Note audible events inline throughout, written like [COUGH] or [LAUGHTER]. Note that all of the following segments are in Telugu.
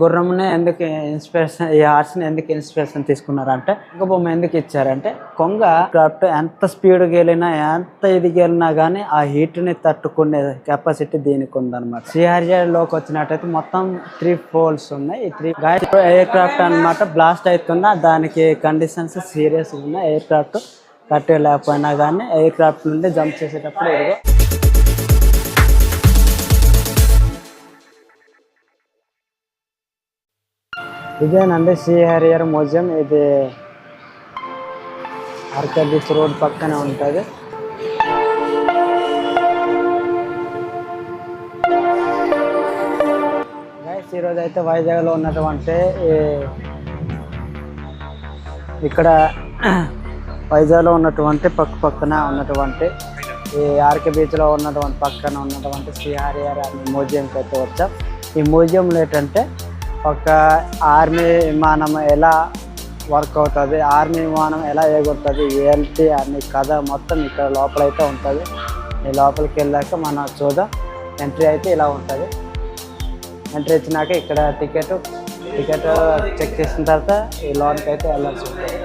గుర్రంని ఎందుకు ఇన్స్పిరేషన్ ఈ హార్స్ని ఎందుకు ఇన్స్పిరేషన్ తీసుకున్నారంటే కొంగ బొమ్మ ఎందుకు ఇచ్చారంటే కొంగ క్రాఫ్ట్ ఎంత స్పీడ్ గెలినా ఎంత ఇది గెలినా కానీ ఆ హీట్ని తట్టుకునే కెపాసిటీ దీనికి ఉందన్నమాట. సిఆర్జేలోకి వచ్చినట్టయితే మొత్తం త్రీ ఫోల్స్ ఉన్నాయి. ఈ త్రీ ఎయిర్ క్రాఫ్ట్ అనమాట బ్లాస్ట్ అవుతున్నా దానికి కండిషన్స్ సీరియస్ ఉన్నాయి. ఎయిర్ క్రాఫ్ట్ కట్టే లేకపోయినా కానీ ఎయిర్ క్రాఫ్ట్ నుండి జంప్ చేసేటప్పుడు ఇదేనండి సి హరియర్ మ్యూజియం ఇది ఆర్కే బీచ్ రోడ్ పక్కనే ఉంటుంది. ఈరోజు అయితే వైజాగ్లో ఉన్నటువంటి ఇక్కడ వైజాగ్లో ఉన్నటువంటి పక్క పక్కన ఉన్నటువంటి ఈ ఆర్కే బీచ్లో ఉన్నటువంటి పక్కన ఉన్నటువంటి శ్రీహరిహర అనే మ్యూజియంకి అయితే వచ్చాం. ఈ మ్యూజియంలో ఏంటంటే ఒక ఆర్మీ విమానం ఎలా వర్క్ అవుతుంది ఆర్మీ విమానం ఎలా ఎగురుతుంది ఏంటి అనే కథ మొత్తం ఇక్కడ లోపలైతే ఉంటుంది. ఈ లోపలికి వెళ్ళాక మన చూద్దాం. ఎంట్రీ అయితే ఇలా ఉంటుంది. ఎంట్రీ ఇచ్చినాక ఇక్కడ టికెట్ టికెట్ చెక్ చేసిన తర్వాత ఈ లోన్కి అయితే వెళ్ళాల్సి ఉంటుంది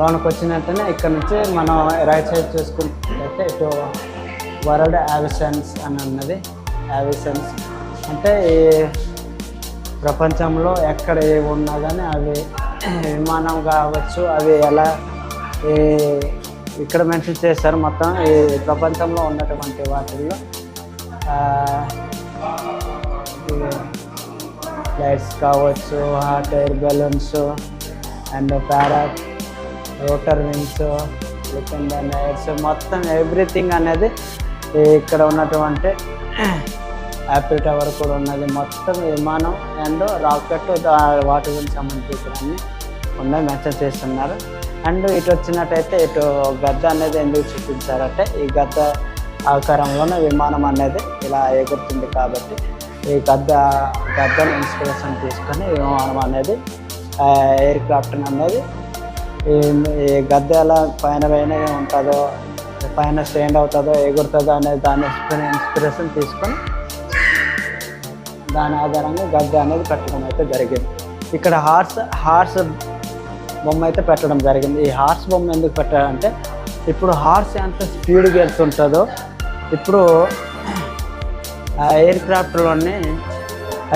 లోన్కి వచ్చినట్టునే ఇక్కడ నుంచి మనం రైట్ సైడ్ చూసుకుంటే ఇటు వరల్డ్ యావిసన్స్ అని ఉన్నది. యావిసన్స్ అంటే ఈ ప్రపంచంలో ఎక్కడ ఏవి ఉన్నా కానీ అవి విమానం కావచ్చు అవి ఎలా ఈ ఇక్కడ మెన్షన్ చేస్తారు మొత్తం ఈ ప్రపంచంలో ఉన్నటువంటి వాటిల్లో. లైట్స్ కావచ్చు hot air balloons and para rotor wings లికెండ్ nights మొత్తం ఎవ్రీథింగ్ అనేది ఇక్కడ ఉన్నటువంటి యాపిల్ టవర్ కూడా ఉన్నది. మొత్తం విమానం అండ్ రాకెట్ వాటి గురించి సంబంధించిన అన్ని ఉన్నాయి. మెన్షన్ చేస్తున్నారు. అండ్ ఇటు వచ్చినట్టయితే ఇటు గద్ద అనేది ఎందుకు చూపించారంటే ఈ గద్ద ఆకారంలోనే విమానం అనేది ఇలా ఎగురుతుంది కాబట్టి ఈ గద్ద గద్దను ఇన్స్పిరేషన్ తీసుకొని విమానం అనేది ఎయిర్ క్రాఫ్ట్ అనేది ఈ గద్ద గద్దె ఎలా పైన పైన ఉంటుందో పైన స్టాండ్ అవుతుందో ఎగురుతుందో అనే దాన్ని ఇన్స్పిరేషన్ తీసుకొని దాని ఆధారంగా గద్దె అనేది పెట్టడం అయితే జరిగింది. ఇక్కడ హార్స్ హార్స్ బొమ్మ అయితే పెట్టడం జరిగింది. ఈ హార్స్ బొమ్మ ఎందుకు పెట్టారంటే ఇప్పుడు హార్స్ ఎంత స్పీడ్గా వెళ్తుంటుందో ఇప్పుడు ఆ ఎయిర్ క్రాఫ్ట్లోనే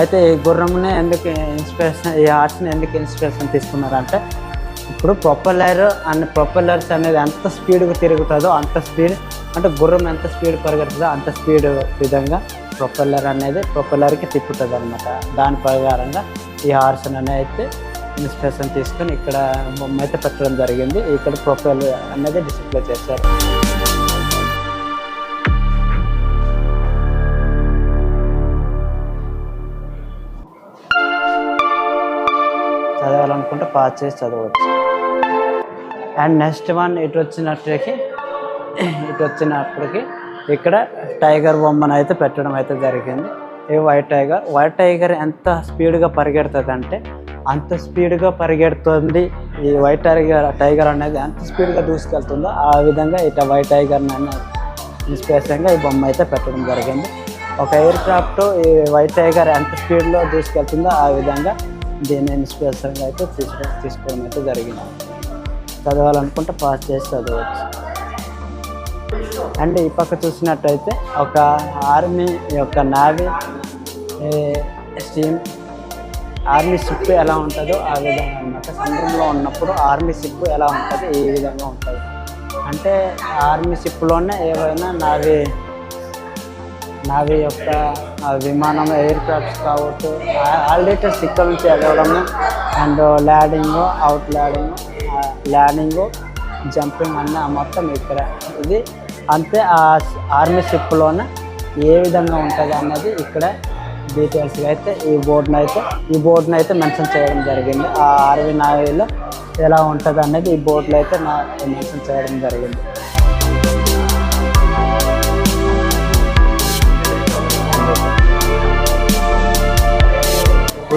అయితే ఈ గుర్రంని ఎందుకు ఇన్స్పిరేషన్ ఈ హార్స్ని ఎందుకు ఇన్స్పిరేషన్ తీసుకున్నారంటే ఇప్పుడు ప్రొపెల్లర్ అండ్ ప్రొపెల్లర్స్ అనేది ఎంత స్పీడ్గా తిరుగుతుందో అంత స్పీడ్ అంటే గుర్రం ఎంత స్పీడ్ పరిగెడుతుందో అంత స్పీడ్ విధంగా ప్రొపెల్లర్ అనేది ప్రొపెల్లర్కి తిప్పుతుంది అనమాట దాని ప్రకారంగా ఈ హార్స్ అనేది అయితే ఇన్స్పిరేషన్ తీసుకొని ఇక్కడ బొమ్మ అయితే పెట్టడం జరిగింది. ఇక్కడ ప్రొపెల్లర్ అనేది డిస్ప్లే చేశారు. చదవాలనుకుంటే పాస్ చేసి చదవచ్చు. అండ్ నెక్స్ట్ వన్ ఇటు వచ్చినప్పటికి ఇటు వచ్చినప్పటికి ఇక్కడ టైగర్ బొమ్మను అయితే పెట్టడం అయితే జరిగింది. ఈ వైట్ టైగర్ వైట్ టైగర్ ఎంత స్పీడ్గా పరిగెడుతుంది అంటే అంత స్పీడ్గా పరిగెడుతుంది ఈ వైట్ టైగర్ టైగర్ అనేది ఎంత స్పీడ్గా దూసుకెళ్తుందో ఆ విధంగా ఇట్లా వైట్ టైగర్ నిష్పేషంగా ఈ బొమ్మ అయితే పెట్టడం జరిగింది. ఒక ఎయిర్ క్రాఫ్ట్ ఈ వైట్ టైగర్ ఎంత స్పీడ్లో దూసుకెళ్తుందో ఆ విధంగా దీన్ని నిష్పేషంగా అయితే తీసుకో తీసుకోవడం అయితే జరిగింది. చదవాలనుకుంటే పాస్ చేసి చదవచ్చు. అండ్ ఈ పక్క చూసినట్టయితే ఒక ఆర్మీ యొక్క నావీ స్టీమ్ ఆర్మీ షిప్ ఎలా ఉంటుందో ఆ విధంగా అనమాట సముద్రంలో ఉన్నప్పుడు ఆర్మీ షిప్ ఎలా ఉంటుంది ఈ విధంగా ఉంటుంది. అంటే ఆర్మీ షిప్లోనే ఏవైనా నావీ నావీ యొక్క విమానం ఎయిర్ క్రాఫ్ట్స్ కావచ్చు ఆల్రెడీ ఇక్కడ నుంచి ఎగరడము and landing out landing landing jumping అన్న మొత్తం ఇక్కడ. ఇది అంతే ఆ ఆర్మీ షిప్లోనే ఏ విధంగా ఉంటుంది అన్నది ఇక్కడ డీటెయిల్స్గా అయితే ఈ బోర్డును అయితే ఈ బోర్డును అయితే మెన్షన్ చేయడం జరిగింది. ఆ ఆర్మీ నావీలో ఎలా ఉంటుంది అనేది ఈ బోర్డులో అయితే నా మెన్షన్ చేయడం జరిగింది.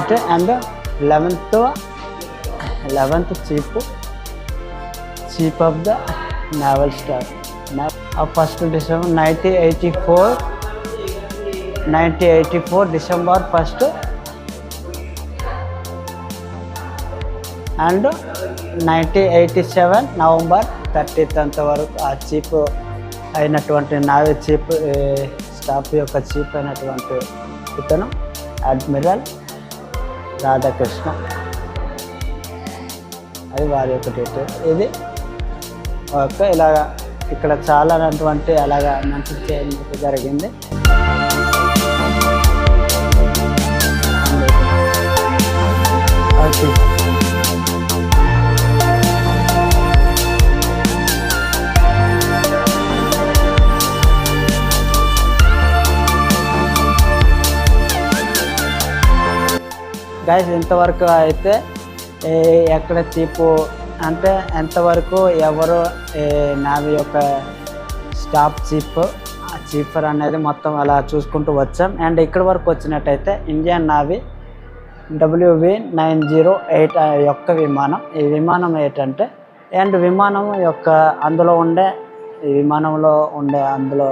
It and eleventh eleventh chief chief of the naval staff first December nineteen eighty four nineteen eighty four December first and nineteen eighty seven November thirtieth అంత వరకు ఆ చీఫ్ అయినటువంటి నావీ చీఫ్ స్టాఫ్ యొక్క చీఫ్ అయినటువంటి ఇతను అడ్మిరల్ రాధాకృష్ణ అది వారి యొక్క డీటెయిల్ ఇది ఒక ఇలాగా ఇక్కడ చాలా అటువంటి అలాగా మంచి చేయడం జరిగింది. ఓకే. గైస్ ఇంతవరకు అయితే ఎక్కడ చీపు అంటే ఎంతవరకు ఎవరు ఏ, నావి యొక్క స్టాఫ్ చీఫ్ చీఫర్ అనేది మొత్తం అలా చూసుకుంటూ వచ్చాం. అండ్ ఇక్కడ వరకు వచ్చినట్టయితే ఇండియన్ నావి డబ్ల్యూవి నైన్ జీరో ఎయిట్ యొక్క విమానం. ఈ విమానం ఏంటంటే అండ్ విమానం యొక్క అందులో ఉండే ఈ విమానంలో ఉండే అందులో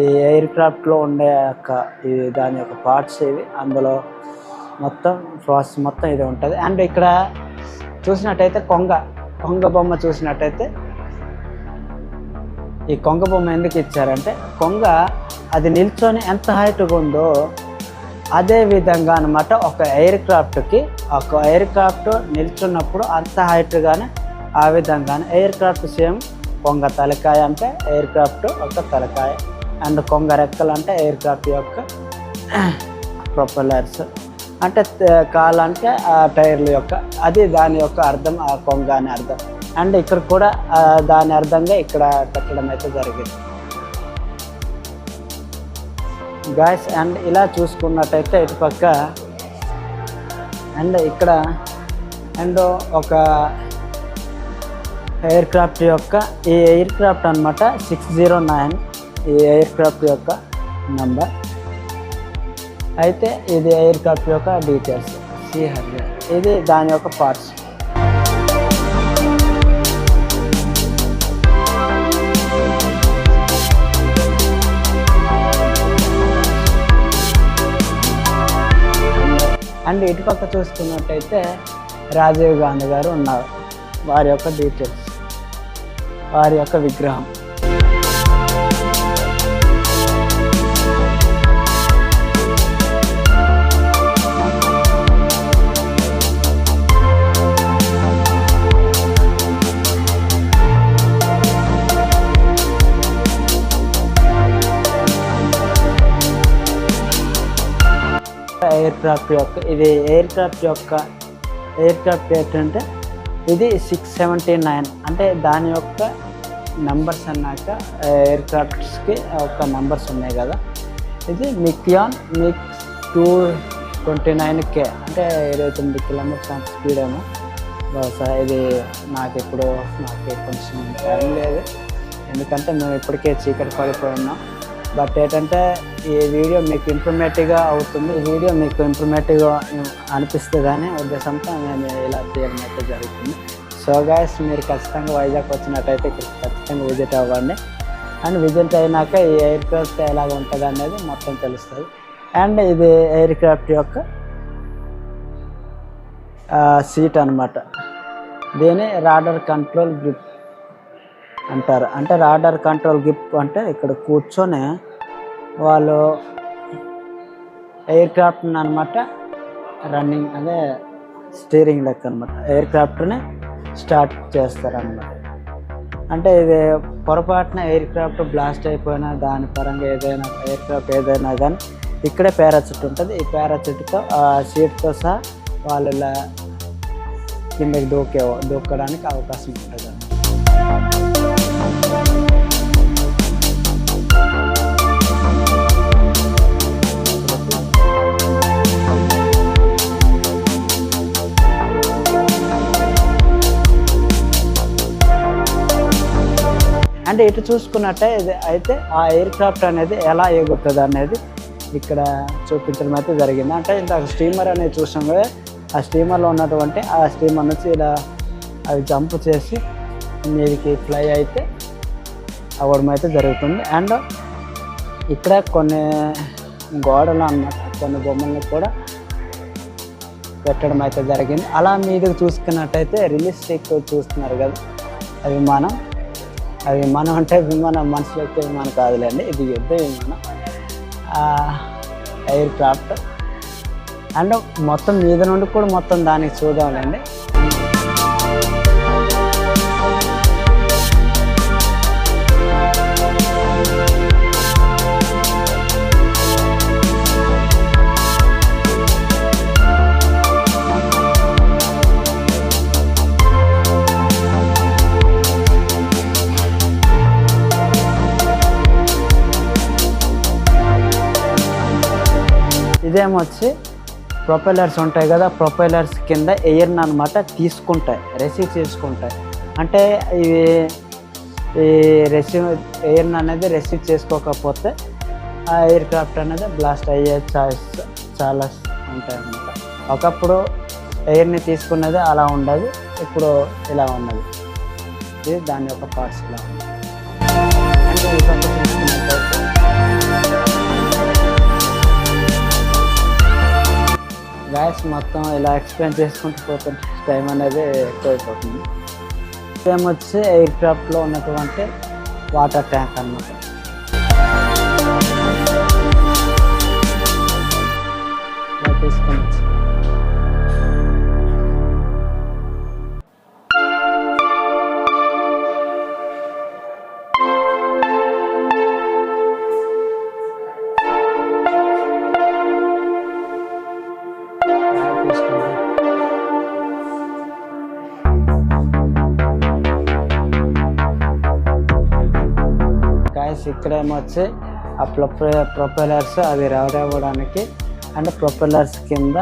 ఈ ఎయిర్ క్రాఫ్ట్లో ఉండే యొక్క ఈ దాని యొక్క పార్ట్స్ ఇవి అందులో మొత్తం ప్రాసెస్ మొత్తం ఇది ఉంటుంది. అండ్ ఇక్కడ చూసినట్టయితే కొంగ కొంగ బొమ్మ చూసినట్టయితే ఈ కొంగ బొమ్మ ఎందుకు ఇచ్చారంటే కొంగ అది నిల్చొని ఎంత హైట్గా ఉందో అదే విధంగా అనమాట ఒక ఎయిర్ క్రాఫ్ట్కి ఒక ఎయిర్ క్రాఫ్ట్ నిల్చున్నప్పుడు అంత హైట్గానే ఆ విధంగానే ఎయిర్ క్రాఫ్ట్ సేమ్ కొంగ తలకాయ అంటే ఎయిర్ క్రాఫ్ట్ ఒక తలకాయ. అండ్ కొంగ రెక్కలు అంటే ఎయిర్ క్రాఫ్ట్ యొక్క [CLEARS THROAT] ప్రొపెలర్స్ అంటే త- కాలు అంటే ఆ టైర్ల యొక్క అది దాని యొక్క అర్థం ఆ కొంగ అని అర్థం. అండ్ ఇక్కడ కూడా దాని అర్థంగా ఇక్కడ కట్టడం అయితే జరిగింది. గాయస్ అండ్ ఇలా చూసుకున్నట్టయితే ఇటుపక్క అండ్ ఇక్కడ అండ్ ఒక ఎయిర్ క్రాఫ్ట్ యొక్క ఈ ఎయిర్ క్రాఫ్ట్ అనమాట సిక్స్ జీరో నైన్ ఈ ఎయిర్ క్రాఫ్ట్ యొక్క నంబర్ అయితే ఇది ఎయిర్ కప్ యొక్క డీటెయిల్స్ సి హండ్రెడ్ ఇది దాని యొక్క పార్ట్స్ అండ్ ఇటుపక్క చూసుకున్నట్టయితే రాజీవ్ గాంధీ గారు ఉన్నారు. వారి యొక్క డీటెయిల్స్ వారి యొక్క విగ్రహం. ఎయిర్ క్రాఫ్ట్ యొక్క ఇది ఎయిర్ క్రాఫ్ట్ యొక్క ఎయిర్ క్రాఫ్ట్ ఏంటంటే ఇది సిక్స్ సెవెంటీ నైన్ అంటే దాని యొక్క నంబర్స్ అన్నాక ఎయిర్ క్రాఫ్ట్స్కి ఒక నంబర్స్ ఉన్నాయి కదా. ఇది మిక్యాన్ మిక్ టూ ట్వంటీ నైన్ కే అంటే ఇరవై తొమ్మిది కిలోమీటర్స్ అంత స్పీడ్ ఏమో. బహుశా ఇది నాకు ఇప్పుడు నాకు కొంచెం టైం లేదు. ఎందుకంటే మేము ఇప్పటికే చీకటి పడిపోయి ఉన్నాం. బట్ ఏంటంటే ఈ వీడియో మీకు ఇన్ఫర్మేటివ్గా అవుతుంది. ఈ వీడియో మీకు ఇన్ఫర్మేటివ్గా అనిపిస్తుంది కానీ ఉద్దేశంతో నేను ఇలా చేయడం అయితే జరుగుతుంది. సో గాయస్ మీరు ఖచ్చితంగా వైజాగ్ వచ్చినట్టయితే ఇక్కడ ఖచ్చితంగా విజిట్ అవ్వండి. అండ్ విజిట్ అయినాక ఈ ఎయిర్ క్రాఫ్ట్ ఎలాగ ఉంటుంది అనేది మొత్తం తెలుస్తుంది. అండ్ ఇది ఎయిర్ క్రాఫ్ట్ యొక్క సీట్ అన్నమాట. దీని రాడర్ కంట్రోల్ గ్రిప్ అంటారు. అంటే రాడర్ కంట్రోల్ గిఫ్ట్ అంటే ఇక్కడ కూర్చొని వాళ్ళు ఎయిర్ క్రాఫ్ట్ని అనమాట రన్నింగ్ అదే స్టీరింగ్ లెక్క అనమాట ఎయిర్ క్రాఫ్ట్ని స్టార్ట్ చేస్తారనమాట అంటే ఇది పొరపాటున ఎయిర్ క్రాఫ్ట్ బ్లాస్ట్ అయిపోయినా దాని పరంగా ఏదైనా ఎయిర్ క్రాఫ్ట్ ఏదైనా కానీ ఇక్కడే పారాచూట్ ఉంటుంది. ఈ పారాచూట్తో ఆ సీట్తో సహా వాళ్ళు ఇలా కిందకి దూకే దూకడానికి అవకాశం ఉంటుంది అంటే ఇటు చూసుకున్నట్టే ఇది అయితే ఆ ఎయిర్ క్రాఫ్ట్ అనేది ఎలా ఎగురుతుంది అనేది ఇక్కడ చూపించడం అయితే జరిగింది. అంటే ఇంత స్టీమర్ అనేది చూసాం కదా ఆ స్టీమర్లో ఉన్నటువంటి ఆ స్టీమర్ నుంచి ఇలా అవి జంప్ చేసి మీదికి ఫ్లై అయితే అవ్వడం అయితే జరుగుతుంది. అండ్ ఇక్కడ కొన్ని గోడలు అన్నమాట కొన్ని బొమ్మల్ని కూడా పెట్టడం అయితే జరిగింది. అలా మీదకి చూసుకున్నట్టయితే రియలిస్టిక్ చూస్తున్నారు కదా అవి మనం అది విమానం అంటే విమానం మనుషులు ఎక్కే విమానం కాదులేండి. ఇది యుద్ధ విమానం. ఎయిర్ క్రాఫ్ట్ అండ్ మొత్తం మీద నుండి కూడా మొత్తం దానికి చూద్దాంలేండి వచ్చి ప్రొపెలర్స్ ఉంటాయి కదా ప్రొపెలర్స్ కింద ఎయిర్ని అనమాట తీసుకుంటాయి రిసీవ్ చేసుకుంటాయి. అంటే ఇవి ఈ రిసీవ్ ఎయిర్ని అనేది రిసీవ్ చేసుకోకపోతే ఆ ఎయిర్ క్రాఫ్ట్ అనేది బ్లాస్ట్ అయ్యే ఛాయిస్ చాలా ఉంటాయి అన్నమాట. ఒకప్పుడు ఎయిర్ని తీసుకున్నది అలా ఉండదు ఇప్పుడు ఇలా ఉన్నది. ఇది దాని యొక్క పార్ట్స్ ఇలా ఉంది అంటే గ్యాస్ మొత్తం ఇలా ఎక్స్ప్లెయిన్ చేసుకుంటూ పోతుంటే టైం అనేది ఎక్కువైపోతుంది. సేమ్ వచ్చి ఎయిర్ క్రాఫ్ట్లో ఉన్నటువంటి వాటర్ ట్యాంక్ అన్నమాట. తీసుకుని ఇక్కడేమో వచ్చి ఆ ప్రొప ప్రొపెలర్స్ అవి రౌడ్ అవ్వడానికి అండ్ ప్రొపెలర్స్ కింద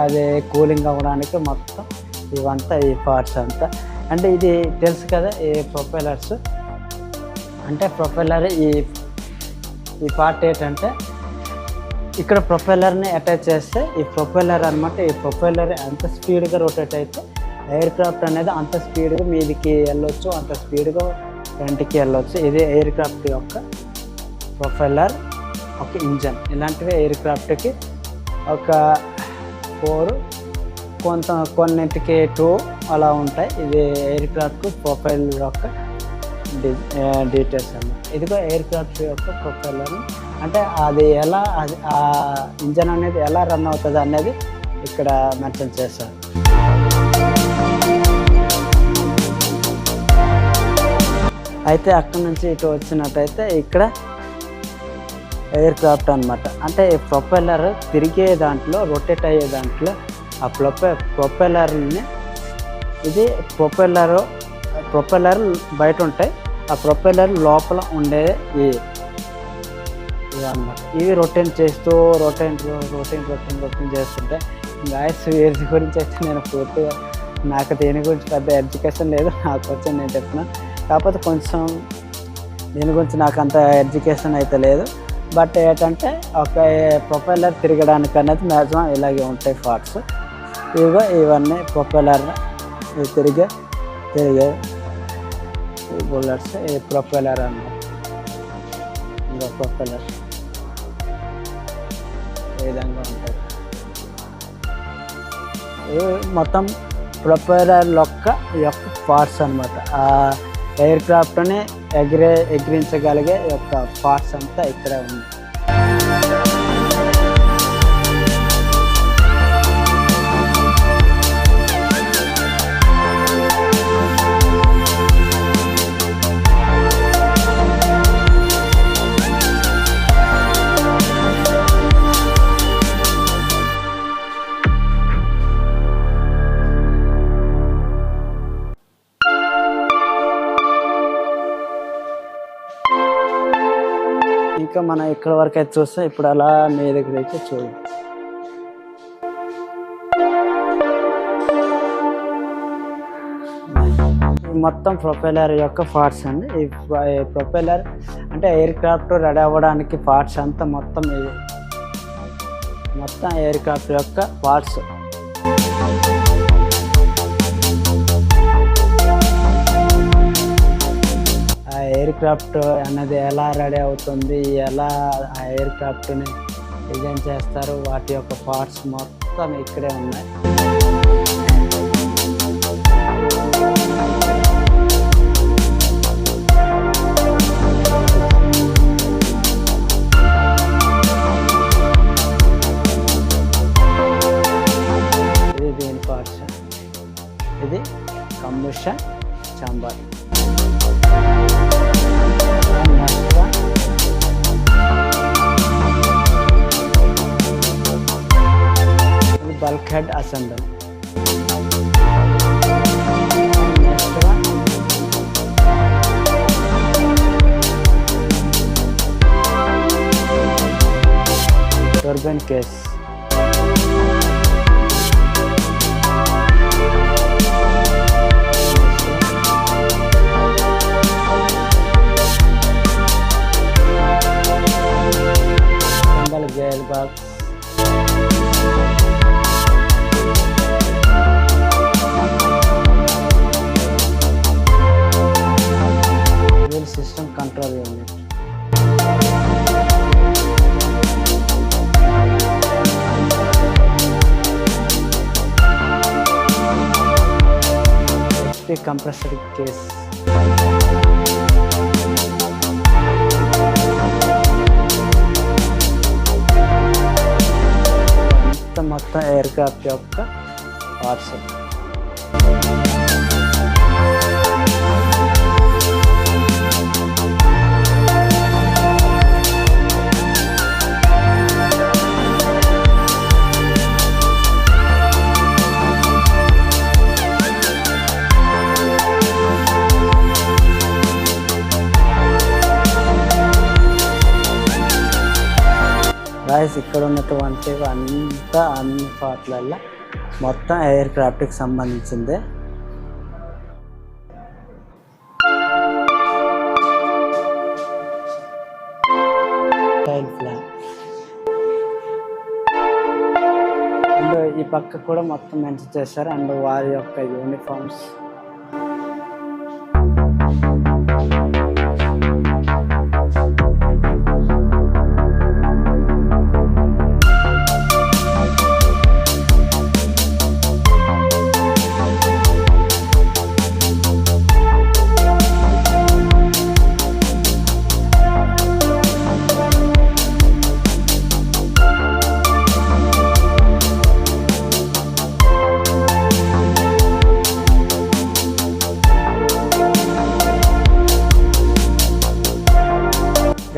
అది కూలింగ్ అవ్వడానికి మొత్తం ఇవంతా ఈ పార్ట్స్ అంతా. అంటే ఇది తెలుసు కదా ఈ ప్రొపెలర్స్ అంటే ప్రొపెలర్ ఈ ఈ పార్ట్ ఏంటంటే ఇక్కడ ప్రొపెలర్ని అటాచ్ చేస్తే ఈ ప్రొపెలర్ అనమాట ఈ ప్రొపెలర్ ఎంత స్పీడ్గా రొటేట్ అయితే ఎయిర్ క్రాఫ్ట్ అనేది అంత స్పీడ్గా మీదికి వెళ్ళొచ్చు అంత స్పీడ్గా ఫ్రంట్కి వెళ్ళొచ్చు ఇది ఎయిర్ క్రాఫ్ట్ యొక్క ప్రొఫైలర్ ఒక ఇంజన్ ఇలాంటివి ఎయిర్ క్రాఫ్ట్కి ఒక ఫోర్ కొంత కొన్నింటికి టూ అలా ఉంటాయి. ఇది ఎయిర్ క్రాఫ్ట్ ప్రొఫైల్ యొక్క డీటెయిల్స్ అన్నమాట. ఇదిగో ఎయిర్ క్రాఫ్ట్ యొక్క ప్రొఫైలర్ అంటే అది ఎలా అది ఆ ఇంజన్ అనేది ఎలా రన్ అవుతుంది అనేది ఇక్కడ మెన్షన్ చేశారు. అయితే అక్కడ నుంచి ఇటు వచ్చినట్టయితే ఇక్కడ ఎయిర్ క్రాఫ్ట్ అనమాట అంటే ఈ ప్రొపెల్లర్ తిరిగే దాంట్లో రొటేట్ అయ్యే దాంట్లో ఆ ప్రొపె ప్రొపెల్లర్ని ఇది ప్రొపెల్లర్ ప్రొపెల్లర్ బయట ఉంటాయి. ఆ ప్రొపెల్లర్ లోపల ఉండే ఈ ఇవి అన్నమాట. ఇవి రొటేన్ చేస్తూ రొటేన్ రొటైన్ రొటైన్ రొటేన్ చేస్తుంటే గాయస్ వీరి గురించి అయితే నేను పూర్తిగా నాకు దేని గురించి పెద్ద ఎడ్యుకేషన్ లేదు నాకు వచ్చి నేను చెప్తున్నాను కాకపోతే కొంచెం దీని గురించి నాకు అంత ఎడ్యుకేషన్ అయితే లేదు. బట్ ఏంటంటే ఒక ప్రొపెల్లర్ తిరగడానికి అనేది మ్యాక్సిమం ఇలాగే ఉంటాయి పార్ట్స్ ఇవిగో ఇవన్నీ ప్రొపెల్లర్ ఇవి తిరిగే తిరిగే బుల్లెట్స్ ఈ ప్రొపెల్లర్ అన్నమాట ఇంకా ప్రొపెల్లర్. ఈ విధంగా ఉంటాయి. మొత్తం ప్రొపెల్లర్ యొక్క యొక్క పార్ట్స్ అనమాట ఎయిర్ క్రాఫ్ట్ని ఎగిరే ఎగిరించగలిగే యొక్క పార్ట్స్ అంతా ఇక్కడే ఉంది. మనం ఇక్కడ వరకు అయితే చూస్తే ఇప్పుడు అలా మీ దగ్గర అయితే చూడు. మొత్తం ప్రొపెలర్ యొక్క పార్ట్స్ అండి. ఈ ప్రొపెలర్ అంటే ఎయిర్ క్రాఫ్ట్ రెడీ అవ్వడానికి పార్ట్స్ అంతా మొత్తం ఇవి మొత్తం ఎయిర్ క్రాఫ్ట్ యొక్క పార్ట్స్. ఎయిర్ క్రాఫ్ట్ అనేది ఎలా రెడీ అవుతుంది ఎలా ఆ ఎయిర్ క్రాఫ్ట్ని డిజైన్ చేస్తారు వాటి యొక్క పార్ట్స్ మొత్తం ఇక్కడే ఉన్నాయి. ఇది దీని పార్ట్స్ ఇది కంబుషన్ చాంబర్ నెక్స్ట్ వన్ ఇది bulk bags. Fuel system control unit. HP compressor case. మొత్తం ఎయిర్ క్రాఫ్ట్ యొక్క అక్కడ ఉన్నటువంటి అంతా అన్ని పార్ట్లల్లో మొత్తం ఎయిర్ క్రాఫ్ట్కి సంబంధించిందే ఈ పక్క కూడా మొత్తం మంచి చేశారు? అండ్ వారి యొక్క యూనిఫామ్స్.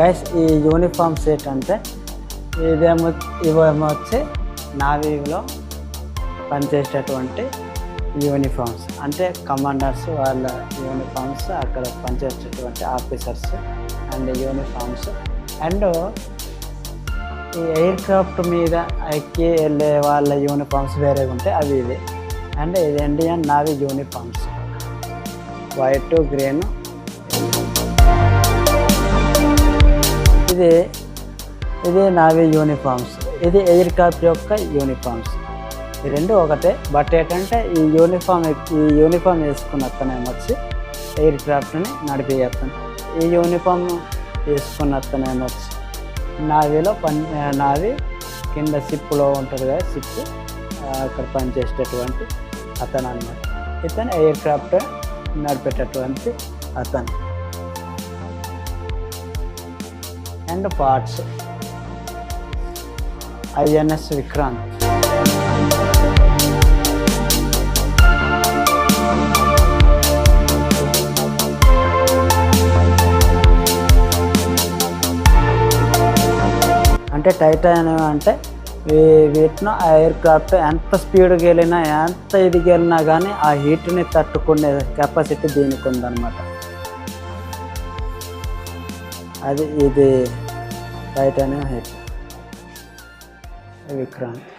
గైస్ ఈ యూనిఫామ్ సెట్ అంటే ఇదేమో ఇవేమో వచ్చి నావీలో పనిచేసేటటువంటి యూనిఫామ్స్ అంటే కమాండర్స్ వాళ్ళ యూనిఫామ్స్ అక్కడ పనిచేసేటటువంటి ఆఫీసర్స్ అండ్ యూనిఫామ్స్ అండ్ ఈ ఎయిర్ క్రాఫ్ట్ మీద ఎక్కి వెళ్ళే వాళ్ళ యూనిఫామ్స్ వేరే ఉంటాయి అవి ఇవి. అండ్ ఇది Indian navy uniforms white green ఇది ఇది నావీ యూనిఫామ్స్. ఇది ఎయిర్ క్రాఫ్ట్ యొక్క యూనిఫామ్స్. ఈ రెండు ఒకటే బట్ ఏంటంటే ఈ యూనిఫామ్ ఈ యూనిఫామ్ వేసుకున్న అతనే వచ్చి ఎయిర్ క్రాఫ్ట్ని నడిపేస్తాను ఈ యూనిఫామ్ వేసుకున్న అతనే వచ్చి నావీలో పని నావి కింద షిప్లో ఉంటుంది కదా షిప్ అక్కడ పనిచేసేటటువంటి అతను అన్నమాట ఇతను ఎయిర్ క్రాఫ్ట్ నడిపేటటువంటి అతను. అండ్ పార్ట్స్ ఐఎన్ఎస్ విక్రాంత్ అంటే టైటాన్ అంటే వీటిని ఎయిర్ క్రాఫ్ట్ ఎంత స్పీడ్కి వెళ్ళినా ఎంత ఇదికి వెళ్ళినా కానీ ఆ హీట్ని తట్టుకునే కెపాసిటీ దీనికి ఉందన్నమాట. అది ఇది టైటానియం హీట్ విక్రాంత్